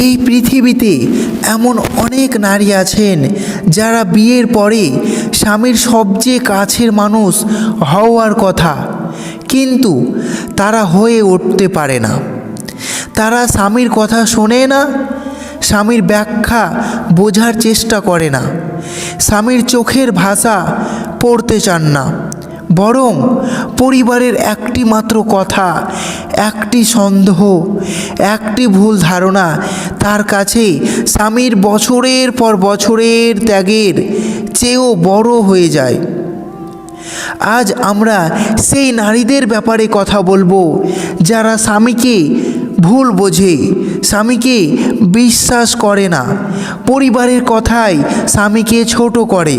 এই পৃথিবীতে এমন অনেক নারী আছেন যারা বিয়ের পরে স্বামীর সবচেয়ে কাছের মানুষ হওয়ার কথা, কিন্তু তারা হয়ে উঠতে পারে না। তারা স্বামীর কথা শোনে না, স্বামীর ব্যাখ্যা বোঝার চেষ্টা করে না, স্বামীর চোখের ভাষা পড়তে চান না। বরং পরিবারের একটি মাত্র কথা, একটি সন্দেহ, একটি ভুল ধারণা তার কাছে স্বামীর বছরের পর বছরের ত্যাগের চেয়েও বড় হয়ে যায়। আজ আমরা সেই নারীদের ব্যাপারে কথা বলব যারা স্বামীকে ভুল বোঝে, স্বামীকে বিশ্বাস করে না। পরিবারের কথায় স্বামীকে ছোট করে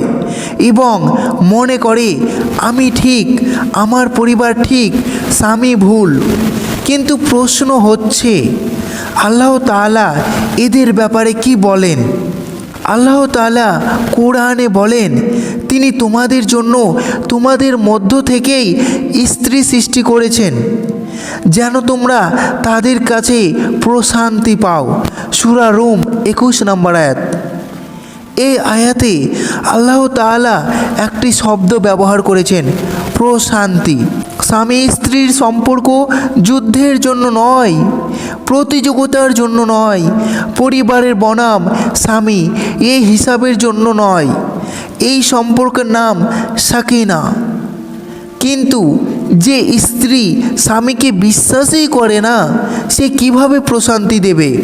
এবং মনে করে, আমি ঠিক, আমার পরিবার ঠিক, স্বামী ভুল। কিন্তু প্রশ্ন হচ্ছে আল্লাহ তাআলা এদের ব্যাপারে কি বলেন? আল্লাহ তালা কোরআনে বলেন, তিনি তোমাদের জন্য তোমাদের মধ্য থেকেই স্ত্রী সৃষ্টি করেছেন, যেন তোমরা তাদের কাছে প্রশান্তি পাও। সুরা রুম একুশ নম্বর আয়াত। এই আয়াতে আল্লাহ তাআলা একটি শব্দ ব্যবহার করেছেন, প্রশান্তি। স্বামী স্ত্রীর সম্পর্ক যুদ্ধের জন্য নয় প্রতিযোগিতার জন্য নয়, পরিবারের বনাম স্বামী এই হিসাবের জন্য নয়। এই সম্পর্কের নাম সাকিনা। কিন্তু যে স্ত্রী স্বামীকে বিশ্বাসই করে না, সে কীভাবে প্রশান্তি দেবে?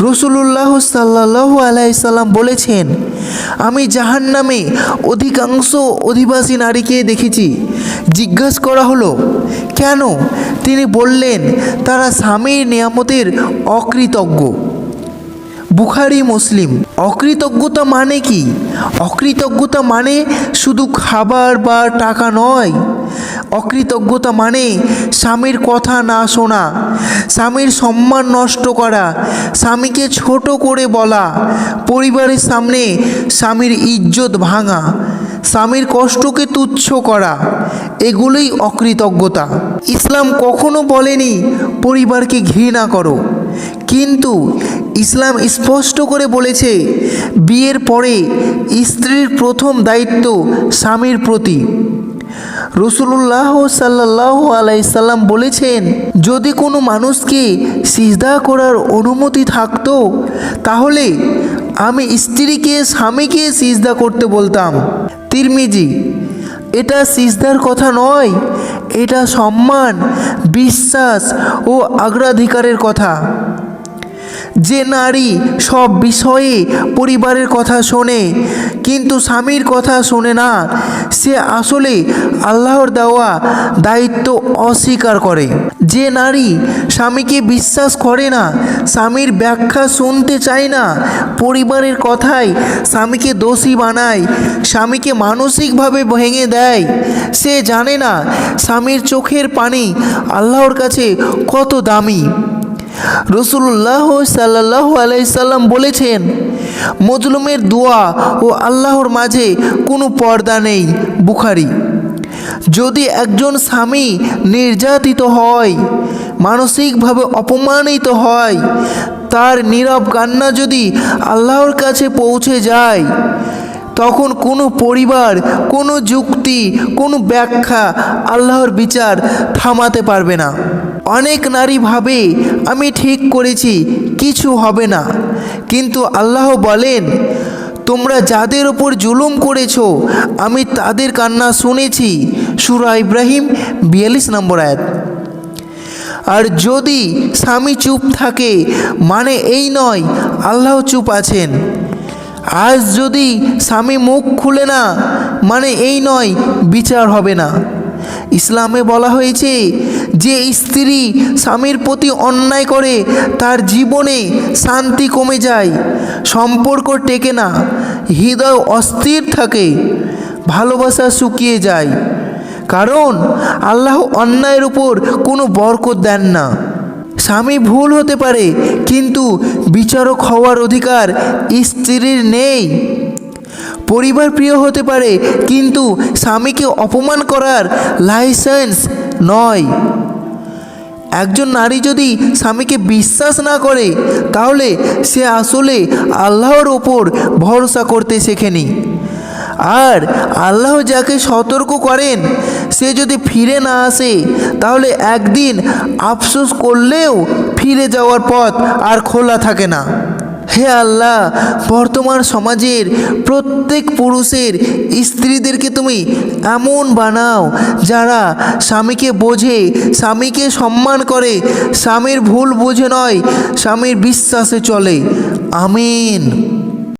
রসুল্লাহ সাল্লাহ আলাইসাল্লাম বলেছেন, আমি জাহান নামে অধিকাংশ অধিবাসী নারীকে দেখেছি। জিজ্ঞাস করা হলো, কেন? তিনি বললেন, তারা স্বামীর নিয়ামতের অকৃতজ্ঞ। বুখারি, মুসলিম, অকৃতজ্ঞতা মানে কি? অকৃতজ্ঞতা মানে শুধু খাবার বা টাকা নয়। অকৃতজ্ঞতা মানে স্বামীর কথা না শোনা। স্বামীর সম্মান নষ্ট করা, স্বামীকে ছোট করে বলা, পরিবারের সামনে স্বামীর ইজ্জত ভাঙা, স্বামীর কষ্টকে তুচ্ছ করা, এগুলোই অকৃতজ্ঞতা। ইসলাম কখনো বলেনি পরিবারকে ঘৃণা করো। কিন্তু ইসলাম স্পষ্ট করে বলেছে, বিয়ের পরে স্ত্রীর প্রথম দায়িত্ব স্বামীর প্রতি। রসুল্লাহ সাল্লাহ আলাইসাল্লাম বলেছেন, যদি কোনো মানুষকে সিজদা করার অনুমতি থাকতো, তাহলে আমি স্ত্রীকে, স্বামীকে সিজদা করতে বলতাম। তিরমিজি, এটা সিজদার কথা নয়, এটা সম্মান, বিশ্বাস ও অগ্রাধিকারের কথা। যে নারী সব বিষয়ে পরিবারের কথা শোনে, কিন্তু স্বামীর কথা শোনে না, সে আসলে আল্লাহর দেওয়া দায়িত্ব অস্বীকার করে। যে নারী স্বামীকে বিশ্বাস করে না, স্বামীর ব্যাখ্যা শুনতে চায় না, পরিবারের কথায় স্বামীকে দোষী বানায়, স্বামীকে মানসিকভাবে ভেঙে দেয়, সে জানে না স্বামীর চোখের পানি আল্লাহর কাছে কত দামি। রসুল্লাহ সাল্লাহ আলাইসাল্লাম বলেছেন, মজলুমের দোয়া ও আল্লাহর মাঝে কোনো পর্দা নেই। বুখারি। যদি একজন স্বামী নির্যাতিত হয়, মানসিকভাবে অপমানিত হয়, তার নীরব কান্না যদি আল্লাহর কাছে পৌঁছে যায় তখন কোনো পরিবার, কোনো যুক্তি, কোনো ব্যাখ্যা আল্লাহর বিচার থামাতে পারবে না। অনেক নারী ভাবে, আমি ঠিক করেছি, কিছু হবে না। কিন্তু আল্লাহ বলেন, তোমরা যাদের ওপর জুলুম করেছ, আমি তাদের কান্না শুনেছি। সুরা ইব্রাহিম বিয়াল্লিশ নম্বর এক আর যদি স্বামী চুপ থাকে মানে এই নয়, আল্লাহ চুপ আছেন। আজ যদি স্বামী মুখ খুলে না মানে এই নয়, বিচার হবে না। ইসলামে বলা হয়েছে যে স্ত্রী স্বামীর প্রতি অন্যায় করে, তার জীবনে শান্তি কমে যায়, সম্পর্ক টেকে না, হৃদয় অস্থির থাকে, ভালোবাসা শুকিয়ে যায়। কারণ আল্লাহ অন্যায়ের উপর কোনো বরকত দেন না। স্বামী ভুল হতে পারে কিন্তু বিচারক হওয়ার অধিকার স্ত্রীর নেই। পরিবার প্রিয় হতে পারে, কিন্তু স্বামীকে অপমান করার লাইসেন্স নয়। একজন নারী যদি স্বামীকে বিশ্বাস না করে, তাহলে সে আসলে আল্লাহর ওপর ভরসা করতে শেখেনি। আর আল্লাহ যাকে সতর্ক করেন, সে যদি ফিরে না আসে, তাহলে একদিন আফসোস করলেও ফিরে যাওয়ার পথ আর খোলা থাকে না। হে আল্লাহ, বর্তমান সমাজের প্রত্যেক পুরুষের স্ত্রীদেরকে তুমি এমন বানাও, যারা স্বামীকে বোঝে, স্বামীকে সম্মান করে, স্বামীর ভুল বোঝে নয়, স্বামীর বিশ্বাসে চলে। আমিন।